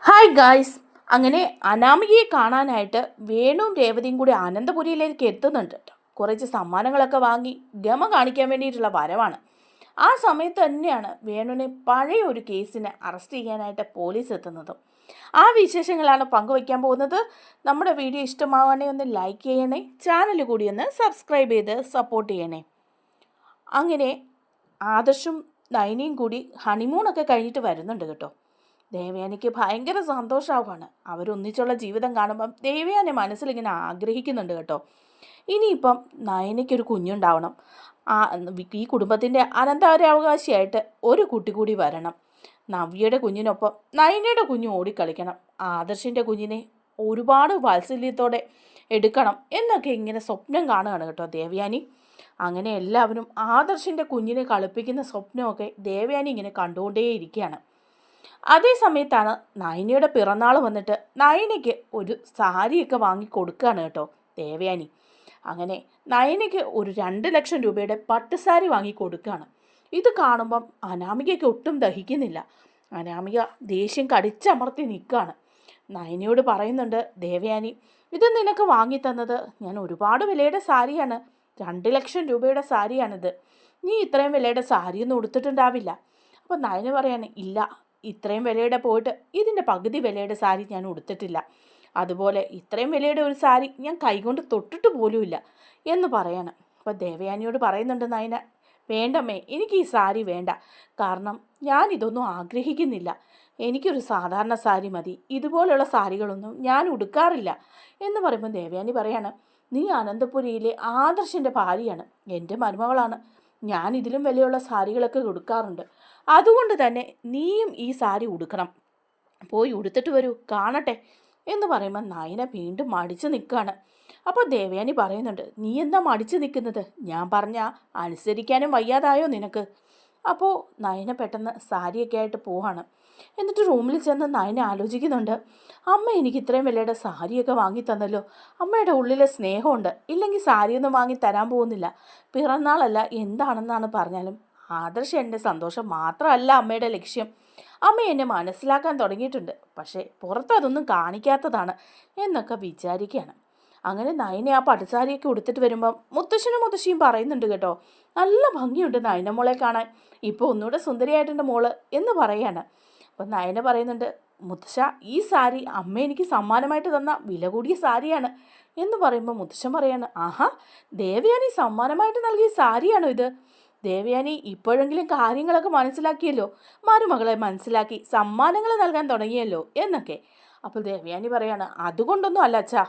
Hi guys അങ്ങനെ അനാമികയെ കാണാനായിട്ട് വേണുവും രേവതിയും കൂടി അനന്തപുരിയിലേക്ക് എത്തുന്നുണ്ട് കേട്ടോ കുറച്ച് സമ്മാനങ്ങളൊക്കെ വാങ്ങി ഗമ കാണിക്കാൻ വേണ്ടിയിട്ടുള്ള വരവാണ്. ആ സമയത്ത് തന്നെയാണ് വേണുവിനെ പഴയ ഒരു കേസിനെ അറസ്റ്റ് ചെയ്യാനായിട്ട് പോലീസ് എത്തുന്നത്. ആ വിശേഷങ്ങളാണ് പങ്കുവയ്ക്കാൻ പോകുന്നത്. നമ്മുടെ വീഡിയോ ഇഷ്ടമാവാണേ ഒന്ന് ലൈക്ക് ചെയ്യണേ. ചാനൽ കൂടി ഒന്ന് സബ്സ്ക്രൈബ് ചെയ്ത് സപ്പോർട്ട് ചെയ്യണേ. അങ്ങനെ ആദർശും നൈനയും കൂടി ഹണിമൂണൊക്കെ കഴിഞ്ഞിട്ട് വരുന്നുണ്ട് കേട്ടോ. ദേവയാനിക്ക് ഭയങ്കര സന്തോഷമാവുകയാണ് അവരൊന്നിച്ചുള്ള ജീവിതം കാണുമ്പം ദേവയാനി മനസ്സിലിങ്ങനെ ആഗ്രഹിക്കുന്നുണ്ട് കേട്ടോ. ഇനിയിപ്പം നയനയ്ക്കൊരു കുഞ്ഞുണ്ടാവണം. ആ ഈ കുടുംബത്തിന്റെ അനന്തരാവകാശിയായിട്ട് ഒരു കുട്ടി കൂടി വരണം. നവ്യയുടെ കുഞ്ഞിനൊപ്പം നയനയുടെ കുഞ്ഞ് ഓടിക്കളിക്കണം. ആദർശിന്റെ കുഞ്ഞിനെ ഒരുപാട് വാത്സല്യത്തോടെ എടുക്കണം എന്നൊക്കെ ഇങ്ങനെ സ്വപ്നം കാണുകയാണ് കേട്ടോ ദേവയാനി. അങ്ങനെ എല്ലാവരും ആദർശിന്റെ കുഞ്ഞിനെ കളിപ്പിക്കുന്ന സ്വപ്നമൊക്കെ ദേവയാനി ഇങ്ങനെ കണ്ടുകൊണ്ടേയിരിക്കുകയാണ്. അതേ സമയത്താണ് നയനയുടെ പിറന്നാൾ വന്നിട്ട് നയനയ്ക്ക് ഒരു സാരിയൊക്കെ വാങ്ങി കൊടുക്കുകയാണ് കേട്ടോ ദേവയാനി. അങ്ങനെ നയനയ്ക്ക് ഒരു രണ്ട് ലക്ഷം രൂപയുടെ പട്ടുസാരി വാങ്ങി കൊടുക്കുകയാണ് ഇത് കാണുമ്പം അനാമികയ്ക്ക് ഒട്ടും ദഹിക്കുന്നില്ല. അനാമിക ദേഷ്യം കടിച്ചമർത്തി നിൽക്കുകയാണ്. നയനയോട് പറയുന്നുണ്ട് ദേവയാനി ഇത് നിനക്ക് വാങ്ങി തന്നത് ഞാൻ ഒരുപാട് വിലയുടെ സാരിയാണ്. രണ്ട് ലക്ഷം രൂപയുടെ സാരിയാണിത്. നീ ഇത്രയും വിലയുടെ സാരിയൊന്നും ഉടുത്തിട്ടുണ്ടാവില്ല. അപ്പം നയന പറയാൻ ഇല്ല ഇത്രയും വിലയുടെ പോയിട്ട് ഇതിന്റെ പകുതി വിലയുടെ സാരി ഞാൻ ഉടുത്തിട്ടില്ല. അതുപോലെ ഇത്രയും വിലയുടെ ഒരു സാരി ഞാൻ കൈകൊണ്ട് തൊട്ടിട്ട് പോലുമില്ല എന്ന് പറയാണ്. അപ്പോൾ ദേവയാനിയോട് പറയുന്നുണ്ട് നയന വേണ്ടമ്മേ എനിക്ക് ഈ സാരി വേണ്ട. കാരണം ഞാൻ ഇതൊന്നും ആഗ്രഹിക്കുന്നില്ല. എനിക്കൊരു സാധാരണ സാരി മതി. ഇതുപോലെയുള്ള സാരികളൊന്നും ഞാൻ ഉടുക്കാറില്ല. എന്ന് പറയുമ്പോൾ ദേവയാനി പറയാണ് നീ അനന്തപുരിയിലെ ആദർശന്റെ ഭാര്യയാണ്. എന്റെ മരുമകളാണ്. ഞാൻ ഇതിലും വിലയുള്ള സാരികളൊക്കെ കൊടുക്കാറുണ്ട് അതുകൊണ്ട് തന്നെ നീയും ഈ സാരി ഉടുക്കണം. പോയി ഉടുത്തിട്ട് വരൂ കാണട്ടെ എന്ന് പറയുമ്പോൾ നയന വീണ്ടും മടിച്ചു നിൽക്കുകയാണ്. അപ്പോൾ ദേവയാനി പറയുന്നുണ്ട് നീ എന്താ മടിച്ചു നിൽക്കുന്നത്? ഞാൻ പറഞ്ഞ അനുസരിക്കാനും വയ്യാതായോ നിനക്ക്? അപ്പോൾ നയന പെട്ടെന്ന് സാരിയൊക്കെ ആയിട്ട് പോവാണ്. എന്നിട്ട് റൂമിൽ ചെന്ന് നയന ആലോചിക്കുന്നുണ്ട്. അമ്മ എനിക്ക് ഇത്രയും വിലയുടെ സാരിയൊക്കെ വാങ്ങി തന്നല്ലോ. അമ്മയുടെ ഉള്ളിലെ സ്നേഹമുണ്ട്. ഇല്ലെങ്കിൽ സാരിയൊന്നും വാങ്ങി തരാൻ പോകുന്നില്ല. പിറന്നാളല്ല എന്താണെന്നാണ് പറഞ്ഞാലും ആദർശം എന്റെ സന്തോഷം മാത്രമല്ല അമ്മയുടെ ലക്ഷ്യം. അമ്മ എന്നെ മനസ്സിലാക്കാൻ തുടങ്ങിയിട്ടുണ്ട്. പക്ഷേ പുറത്ത് അതൊന്നും കാണിക്കാത്തതാണ് എന്നൊക്കെ വിചാരിക്കുകയാണ്. അങ്ങനെ നയനെ ആ പട്ടുസാരിയൊക്കെ ഉടുത്തിട്ട് വരുമ്പം മുത്തശ്ശനും മുത്തശ്ശിയും പറയുന്നുണ്ട് കേട്ടോ. നല്ല ഭംഗിയുണ്ട് നയന മോളെ കാണാൻ. ഇപ്പോൾ ഒന്നുകൂടെ സുന്ദരിയായിട്ടുണ്ട് മോൾ എന്ന് പറയാണ്. അപ്പം നയന പറയുന്നുണ്ട് മുത്തശ്ശ ഈ സാരി അമ്മ എനിക്ക് സമ്മാനമായിട്ട് തന്ന വില കൂടിയ സാരിയാണ്. എന്ന് പറയുമ്പോൾ മുത്തശ്ശൻ പറയാണ് ആഹാ ദേവയാനി സമ്മാനമായിട്ട് നൽകിയ സാരിയാണോ ഇത്? ദേവയാനി ഇപ്പോഴെങ്കിലും കാര്യങ്ങളൊക്കെ മനസ്സിലാക്കിയല്ലോ മരുമകളെ മനസ്സിലാക്കി സമ്മാനങ്ങൾ നൽകാൻ തുടങ്ങിയല്ലോ എന്നൊക്കെ. അപ്പോൾ ദേവയാനി പറയാണ് അതുകൊണ്ടൊന്നും അല്ല അച്ഛാ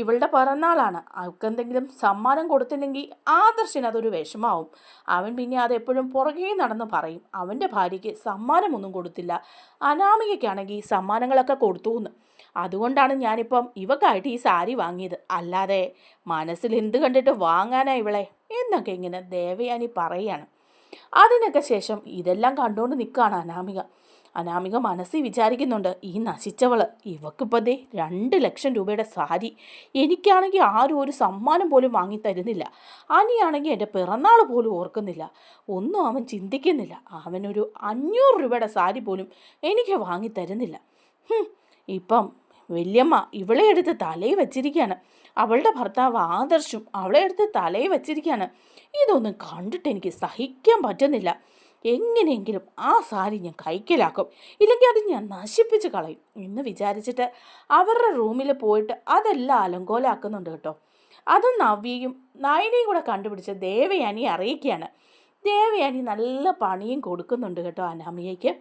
ഇവളുടെ പിറന്നാളാണ്. അവൾക്കെന്തെങ്കിലും സമ്മാനം കൊടുത്തില്ലെങ്കിൽ ആദർശന് അതൊരു വിഷമാവും. അവൻ പിന്നെ അതെപ്പോഴും പുറകെ നടന്ന് പറയും. അവന്റെ ഭാര്യയ്ക്ക് സമ്മാനമൊന്നും കൊടുത്തില്ല. അനാമികയ്ക്കാണെങ്കിൽ സമ്മാനങ്ങളൊക്കെ കൊടുത്തു എന്ന് അതുകൊണ്ടാണ് ഞാനിപ്പം ഇവക്കായിട്ട് ഈ സാരി വാങ്ങിയത്. അല്ലാതെ മനസ്സിൽ എന്ത് കണ്ടിട്ട് വാങ്ങാനാ ഇവളെ? എന്നൊക്കെ ഇങ്ങനെ ദേവയാനി പറയാണ്. അതിനൊക്കെ ശേഷം ഇതെല്ലാം കണ്ടുകൊണ്ട് നിൽക്കുകയാണ് അനാമിക. അനാമിക മനസ്സിൽ വിചാരിക്കുന്നുണ്ട് ഈ നശിച്ചവൾ ഇവക്കിപ്പോൾ ദേ രണ്ട് ലക്ഷം രൂപയുടെ സാരി. എനിക്കാണെങ്കിൽ ആരും ഒരു സമ്മാനം പോലും വാങ്ങി തരുന്നില്ല. അനിയാണെങ്കിൽ എന്റെ പിറന്നാൾ പോലും ഓർക്കുന്നില്ല. ഒന്നും അവൻ ചിന്തിക്കുന്നില്ല. അവനൊരു അഞ്ഞൂറ് രൂപയുടെ സാരി പോലും എനിക്ക് വാങ്ങി തരുന്നില്ല. ഇപ്പം വല്യമ്മ ഇവളെ എടുത്ത് തലയിൽ വച്ചിരിക്കുകയാണ് അവളുടെ ഭർത്താവ് ആദർശും അവളെ എടുത്ത് തലയിൽ വച്ചിരിക്കുകയാണ് ഇതൊന്നും കണ്ടിട്ട് എനിക്ക് സഹിക്കാൻ പറ്റുന്നില്ല. എങ്ങനെയെങ്കിലും ആ സാരി ഞാൻ കൈക്കലാക്കും. ഇല്ലെങ്കിൽ അത് ഞാൻ നശിപ്പിച്ച് കളയും എന്ന് വിചാരിച്ചിട്ട് അവരുടെ റൂമിൽ പോയിട്ട് അതെല്ലാം അലങ്കോലാക്കുന്നുണ്ട് കേട്ടോ. അത് നവ്യയും നയനയും കൂടെ കണ്ടുപിടിച്ച് ദേവയാനി അറിയിക്കുകയാണ്. ദേവയാനി നല്ല പണിയും കൊടുക്കുന്നുണ്ട് കേട്ടോ അനാമിയയ്ക്ക്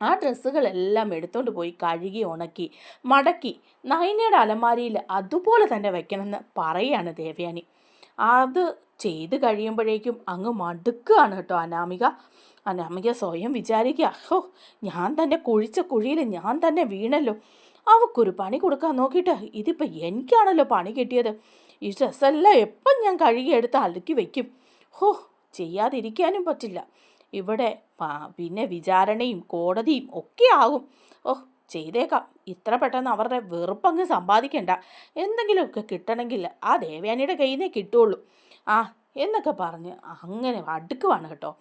ആ ഡ്രസ്സുകളെല്ലാം എടുത്തുകൊണ്ട് പോയി കഴുകി ഉണക്കി മടക്കി നൈനയുടെ അലമാരിയിൽ അതുപോലെ തന്നെ വയ്ക്കണമെന്ന് പറയാണ് ദേവയാനി. അത് ചെയ്ത് കഴിയുമ്പോഴേക്കും അങ്ങ് മടുക്കുകയാണ് കേട്ടോ അനാമിക. അനാമിക സ്വയം വിചാരിക്കുക ഹോ ഞാൻ തന്നെ കുഴിച്ച കുഴിയിൽ ഞാൻ തന്നെ വീണല്ലോ. അവക്കൊരു പണി കൊടുക്കാൻ നോക്കിയിട്ട് ഇതിപ്പോൾ എനിക്കാണല്ലോ പണി കിട്ടിയത്. ഈ ഡ്രസ്സെല്ലാം എപ്പം ഞാൻ കഴുകിയെടുത്ത് അലക്കി വയ്ക്കും ഹോ ചെയ്യാതിരിക്കാനും പറ്റില്ല. ഇവിടെ പിന്നെ വിചാരണയും കോടതിയും ഒക്കെ ആകും. ഓ ചെയ്തേക്കാം. ഇത്ര പെട്ടെന്ന് അവരുടെ വെറുപ്പങ്ങ് സമ്പാദിക്കണ്ട. എന്തെങ്കിലുമൊക്കെ കിട്ടണമെങ്കിൽ ആ ദേവയാനിയുടെ കയ്യിൽ നിന്നേ കിട്ടുള്ളൂ. ആ എന്നൊക്കെ പറഞ്ഞ് അങ്ങനെ അടുക്കുവാണ് കേട്ടോ.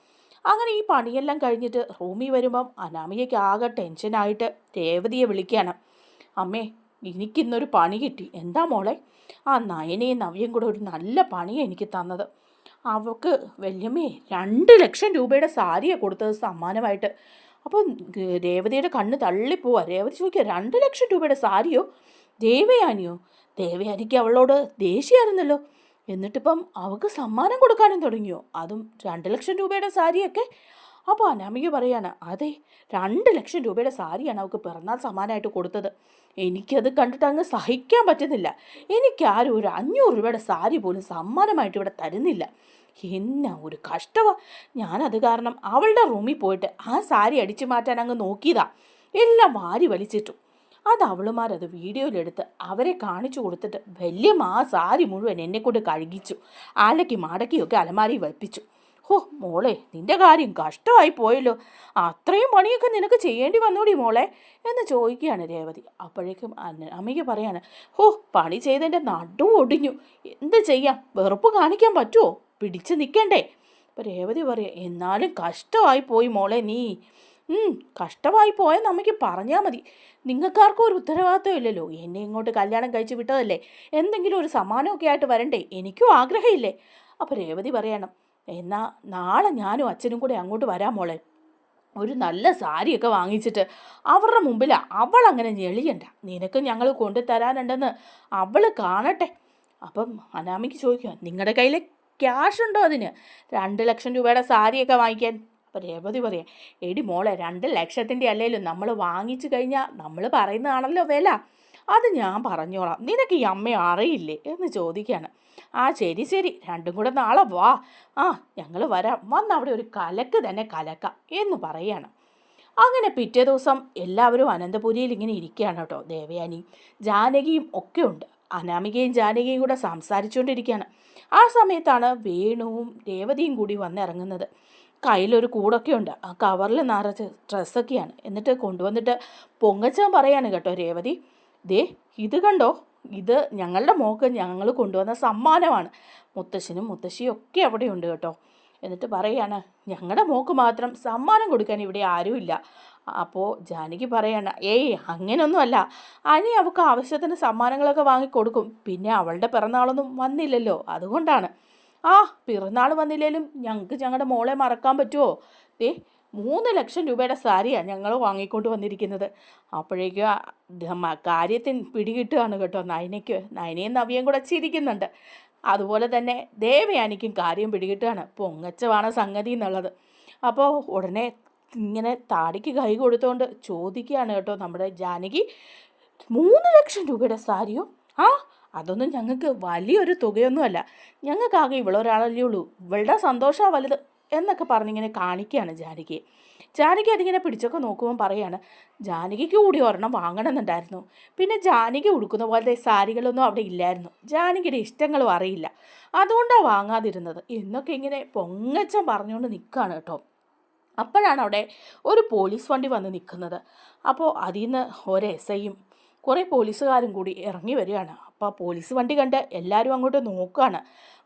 അങ്ങനെ ഈ പണിയെല്ലാം കഴിഞ്ഞിട്ട് റൂമിൽ വരുമ്പം അനാമികയ്ക്ക് ആകെ ടെൻഷനായിട്ട് രേവതിയെ വിളിക്കുകയാണ്. അമ്മേ എനിക്കിന്നൊരു പണി കിട്ടി. എന്താ മോളെ? ആ നയനയും നവ്യയും കൂടെ ഒരു നല്ല പണിയാണ് എനിക്ക് തന്നത്. അവൾക്ക് വല്യമ്മേ രണ്ട് ലക്ഷം രൂപയുടെ സാരിയാണ് കൊടുത്തത് സമ്മാനമായിട്ട്. അപ്പം രേവതിയുടെ കണ്ണ് തള്ളിപ്പോവാ. രേവതി ചോദിക്കുക രണ്ട് ലക്ഷം രൂപയുടെ സാരിയോ? ദേവയാനിയോ? ദേവയാനിക്ക് അവളോട് ദേഷ്യമായിരുന്നല്ലോ എന്നിട്ടിപ്പം അവൾക്ക് സമ്മാനം കൊടുക്കാനും തുടങ്ങിയോ? അതും രണ്ട് ലക്ഷം രൂപയുടെ സാരിയൊക്കെ. അപ്പോൾ അനാമിക പറയാണ് അതെ രണ്ട് ലക്ഷം രൂപയുടെ സാരിയാണ് അവൾക്ക് പിറന്നാൾ സമ്മാനമായിട്ട് കൊടുത്തത്. എനിക്കത് കണ്ടിട്ട് അങ്ങ് സഹിക്കാൻ പറ്റുന്നില്ല. എനിക്കാരും ഒരു അഞ്ഞൂറ് രൂപയുടെ സാരി പോലും സമ്മാനമായിട്ട് ഇവിടെ തരുന്നില്ല. എന്നാ ഒരു കഷ്ടമാ ഞാനത് കാരണം അവളുടെ റൂമിൽ പോയിട്ട് ആ സാരി അടിച്ചു മാറ്റാൻ അങ്ങ് നോക്കിയതാ. എല്ലാം വാരി വലിച്ചിട്ടു. അത് അവളുമാരത് വീഡിയോയിലെടുത്ത് അവരെ കാണിച്ചു കൊടുത്തിട്ട് വലിയ ആ സാരി മുഴുവൻ എന്നെ കൊണ്ട് കഴുകിച്ചു. ആലക്കി മാടക്കിയൊക്കെ അലമാരി വയ്പ്പിച്ചു ഹോ മോളെ നിന്റെ കാര്യം കഷ്ടമായി പോയല്ലോ. അത്രയും പണിയൊക്കെ നിനക്ക് ചെയ്യേണ്ടി വന്നൂടി മോളെ എന്ന് ചോദിക്കുകയാണ് രേവതി. അപ്പോഴേക്കും അമ്മയ്ക്ക് പറയാണ് ഹോ പണി ചെയ്തതിന്റെ നടു ഒടിഞ്ഞു. എന്ത് ചെയ്യാം? വെറുപ്പ് കാണിക്കാൻ പറ്റുമോ പിടിച്ച് നിൽക്കണ്ടേ. അപ്പോൾ രേവതി പറയാം എന്നാലും കഷ്ടമായി പോയി മോളെ നീ. കഷ്ടമായി പോയ നമുക്ക് പറഞ്ഞാൽ മതി. നിങ്ങൾക്കാർക്കും ഒരു ഉത്തരവാദിത്വം ഇല്ലല്ലോ. എന്നെ ഇങ്ങോട്ട് കല്യാണം കഴിച്ച് വിട്ടതല്ലേ? എന്തെങ്കിലും ഒരു സമ്മാനമൊക്കെ ആയിട്ട് വരണ്ടേ? എനിക്കും ആഗ്രഹമില്ലേ? അപ്പോൾ രേവതി പറയണം എന്നാ നാളെ ഞാനും അച്ഛനും കൂടെ അങ്ങോട്ട് വരാം മോളെ. ഒരു നല്ല സാരിയൊക്കെ വാങ്ങിച്ചിട്ട് അവരുടെ മുമ്പിൽ അവൾ അങ്ങനെ ഞെളിയണ്ട. നിനക്ക് ഞങ്ങൾ കൊണ്ടുതരാനുണ്ടെന്ന് അവൾ കാണട്ടെ. അപ്പം അനാമിക്ക് ചോദിക്കുക നിങ്ങളുടെ കയ്യിൽ ക്യാഷ് ഉണ്ടോ അതിന്? രണ്ട് ലക്ഷം രൂപയുടെ സാരിയൊക്കെ വാങ്ങിക്കാൻ. അപ്പം രേവതി പറയാം എടി മോളെ രണ്ട് ലക്ഷത്തിന്റെ അല്ലേലും നമ്മൾ വാങ്ങിച്ചു കഴിഞ്ഞാൽ നമ്മൾ പറയുന്നതാണല്ലോ വില. അത് ഞാൻ പറഞ്ഞോളാം. നിനക്ക് ഈ അമ്മ അറിയില്ലേ എന്ന് ചോദിക്കുകയാണ് ആ ശരി ശരി. രണ്ടും കൂടെ നാളെ വാ. ആ ഞങ്ങൾ വരാം. വന്ന് അവിടെ ഒരു കലക്ക് തന്നെ കലക്കാം എന്ന് പറയാണ്. അങ്ങനെ പിറ്റേ ദിവസം എല്ലാവരും അനന്തപുരിയിൽ ഇങ്ങനെ ഇരിക്കുകയാണ് കേട്ടോ. ദേവയാനി ജാനകിയും ഒക്കെ ഉണ്ട്. അനാമികയും ജാനകിയും കൂടെ സംസാരിച്ചുകൊണ്ടിരിക്കുകയാണ്. ആ സമയത്താണ് വേണുവും രേവതിയും കൂടി വന്നിറങ്ങുന്നത് കയ്യിലൊരു കൂടൊക്കെ ഉണ്ട് ആ കവറിൽ നിറച്ച് ഡ്രസ്സൊക്കെയാണ്. എന്നിട്ട് കൊണ്ടുവന്നിട്ട് പൊങ്ങച്ചാൻ പറയാണ് കേട്ടോ രേവതി ദേ ഇത് കണ്ടോ? ഇത് ഞങ്ങളുടെ മോക്ക് ഞങ്ങൾ കൊണ്ടുവന്ന സമ്മാനമാണ്. മുത്തശ്ശനും മുത്തശ്ശിയും ഒക്കെ അവിടെ ഉണ്ട് കേട്ടോ. എന്നിട്ട് പറയാണ് ഞങ്ങളുടെ മോക്ക് മാത്രം സമ്മാനം കൊടുക്കാൻ ഇവിടെ ആരുമില്ല. അപ്പോൾ ജാനകി പറയാണ് ഏയ് അങ്ങനെയൊന്നുമല്ല അനി അവൾക്ക് ആവശ്യത്തിന് സമ്മാനങ്ങളൊക്കെ വാങ്ങിക്കൊടുക്കും. പിന്നെ അവളുടെ പിറന്നാളൊന്നും വന്നില്ലല്ലോ. അതുകൊണ്ടാണ്. ആ പിറന്നാൾ വന്നില്ലേലും ഞങ്ങൾക്ക് ഞങ്ങളുടെ മോളെ മറക്കാൻ പറ്റുമോ ദേ മൂന്ന് ലക്ഷം രൂപയുടെ സാരിയാണ് ഞങ്ങൾ വാങ്ങിക്കൊണ്ട് വന്നിരിക്കുന്നത്. അപ്പോഴേക്കും കാര്യത്തിന് പിടികിട്ടുകയാണ് കേട്ടോ നയനയ്ക്ക് നയനയും നവിയും കൂടെ ചിരിക്കുന്നുണ്ട്. അതുപോലെ തന്നെ ദേവയാനിക്കും കാര്യം പിടികിട്ടുകയാണ്. പൊങ്ങച്ചമാണ് സംഗതി എന്നുള്ളത്. അപ്പോൾ ഉടനെ ഇങ്ങനെ താടിക്ക് കൈ കൊടുത്തുകൊണ്ട് ചോദിക്കുകയാണ് കേട്ടോ നമ്മുടെ ജാനകി. മൂന്ന് ലക്ഷം രൂപയുടെ സാരിയോ? ആ അതൊന്നും ഞങ്ങൾക്ക് വലിയൊരു തുകയൊന്നുമല്ല. ഞങ്ങൾക്കാകെ ഇവളൊരാളല്ലേ ഉള്ളൂ. ഇവളുടെ സന്തോഷമാണ് വലുത് എന്നൊക്കെ പറഞ്ഞിങ്ങനെ കാണിക്കുകയാണ് ജാനകി. ജാനകി അതിങ്ങനെ പിടിച്ചൊക്കെ നോക്കുമ്പോൾ പറയാണ് ജാനകിക്ക് കൂടി ഒരെണ്ണം വാങ്ങണമെന്നുണ്ടായിരുന്നു. പിന്നെ ജാനകി ഉടുക്കുന്ന പോലത്തെ സാരികളൊന്നും അവിടെ ഇല്ലായിരുന്നു. ജാനകിയുടെ ഇഷ്ടങ്ങളും അറിയില്ല. അതുകൊണ്ടാണ് വാങ്ങാതിരുന്നത്. എന്നൊക്കെ ഇങ്ങനെ പൊങ്ങച്ചം പറഞ്ഞുകൊണ്ട് നിൽക്കുകയാണ് കേട്ടോ. അപ്പോഴാണ് അവിടെ ഒരു പോലീസ് വണ്ടി വന്ന് നിൽക്കുന്നത്. അപ്പോൾ അതിൽ നിന്ന് ഒരു എസ് ഐയും കുറേ പോലീസുകാരും കൂടി ഇറങ്ങി വരികയാണ്. അപ്പോൾ പോലീസ് വണ്ടി കണ്ട് എല്ലാവരും അങ്ങോട്ട് നോക്കുകയാണ്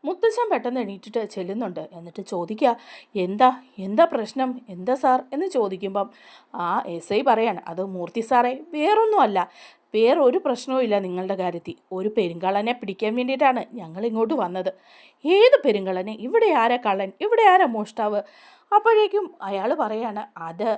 മുത്തച്ഛൻ പെട്ടെന്ന് എണീറ്റിട്ട് ചെല്ലുന്നുണ്ട്. എന്നിട്ട് ചോദിക്കുക എന്താ എന്താ പ്രശ്നം? എന്താ സാർ? എന്ന് ചോദിക്കുമ്പം ആ എസ് ഐ പറയാണ്. അത് മൂർത്തി സാറേ വേറൊന്നുമല്ല. വേറെ ഒരു പ്രശ്നവും ഇല്ല നിങ്ങളുടെ കാര്യത്തിൽ. ഒരു പെരുങ്കളനെ പിടിക്കാൻ വേണ്ടിയിട്ടാണ് ഞങ്ങൾ ഇങ്ങോട്ട് വന്നത്. ഏത് പെരുങ്കളനെ? ഇവിടെ ആരാ കള്ളൻ? ഇവിടെ ആരാ മോഷ്ടാവ്? അപ്പോഴേക്കും അയാൾ പറയാണ് അത്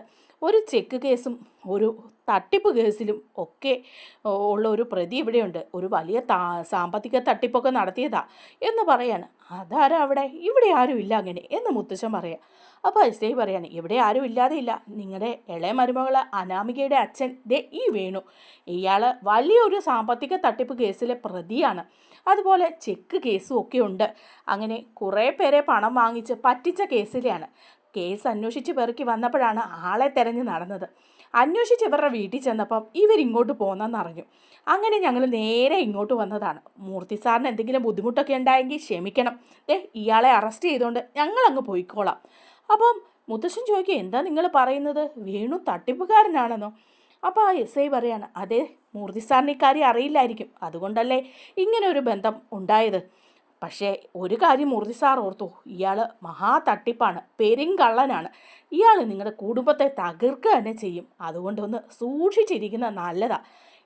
ഒരു ചെക്ക് കേസും ഒരു തട്ടിപ്പ് കേസിലും ഒക്കെ ഉള്ള ഒരു പ്രതി ഇവിടെയുണ്ട്. ഒരു വലിയ താ സാമ്പത്തിക തട്ടിപ്പൊക്കെ നടത്തിയതാ. എന്ന് പറയാണ്. അതാരാ അവിടെ? ഇവിടെ ആരും ഇല്ല അങ്ങനെ എന്ന് മുത്തശ്ശൻ പറയാം. അപ്പോൾ എസ് ഐ പറയാണ് ഇവിടെ ആരും ഇല്ലാതെ ഇല്ല. നിങ്ങളുടെ ഇളയ മരുമകൾ അനാമികയുടെ അച്ഛൻ ദേ ഈ വേണു. ഇയാൾ വലിയൊരു സാമ്പത്തിക തട്ടിപ്പ് കേസിലെ പ്രതിയാണ്. അതുപോലെ ചെക്ക് കേസും ഒക്കെ ഉണ്ട്. അങ്ങനെ കുറേ പേരെ പണം വാങ്ങിച്ച് പറ്റിച്ച കേസിലെയാണ്. കേസ് അന്വേഷിച്ച് പെറുക്കി വന്നപ്പോഴാണ് ആളെ തെരഞ്ഞ് നടന്നത്. അന്വേഷിച്ച് ഇവരുടെ വീട്ടിൽ ചെന്നപ്പം ഇവരിങ്ങോട്ട് പോന്നെന്നറിഞ്ഞു. അങ്ങനെ ഞങ്ങൾ നേരെ ഇങ്ങോട്ട് വന്നതാണ്. മൂർത്തി സാറിന് എന്തെങ്കിലും ബുദ്ധിമുട്ടൊക്കെ ഉണ്ടായെങ്കിൽ ക്ഷമിക്കണം. ദേ ഇയാളെ അറസ്റ്റ് ചെയ്തുകൊണ്ട് ഞങ്ങളങ്ങ് പോയിക്കോളാം. അപ്പം മുത്തശ്ശൻ ചോദിക്കുക എന്താ നിങ്ങൾ പറയുന്നത്? വേണു തട്ടിപ്പുകാരനാണെന്നോ? അപ്പോൾ ആ എസ് ഐ പറയാണ് അതെ മൂർത്തി സാറിന് ഇക്കാര്യം അറിയില്ലായിരിക്കും. അതുകൊണ്ടല്ലേ ഇങ്ങനെ ഒരു ബന്ധം ഉണ്ടായത്? പക്ഷേ ഒരു കാര്യം മൂർത്തി സാർ ഓർത്തു ഇയാൾ മഹാ തട്ടിപ്പാണ് പെരുങ്കള്ളനാണ്. ഇയാൾ നിങ്ങളുടെ കുടുംബത്തെ തകർക്കുക തന്നെ ചെയ്യും. അതുകൊണ്ടൊന്ന് സൂക്ഷിച്ചിരിക്കുന്ന നല്ലതാ.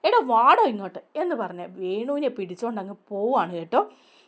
എടാ വാടോ ഇങ്ങോട്ട് എന്ന് പറഞ്ഞ് വേണുവിനെ പിടിച്ചുകൊണ്ട് അങ്ങ് പോവാണ് കേട്ടോ.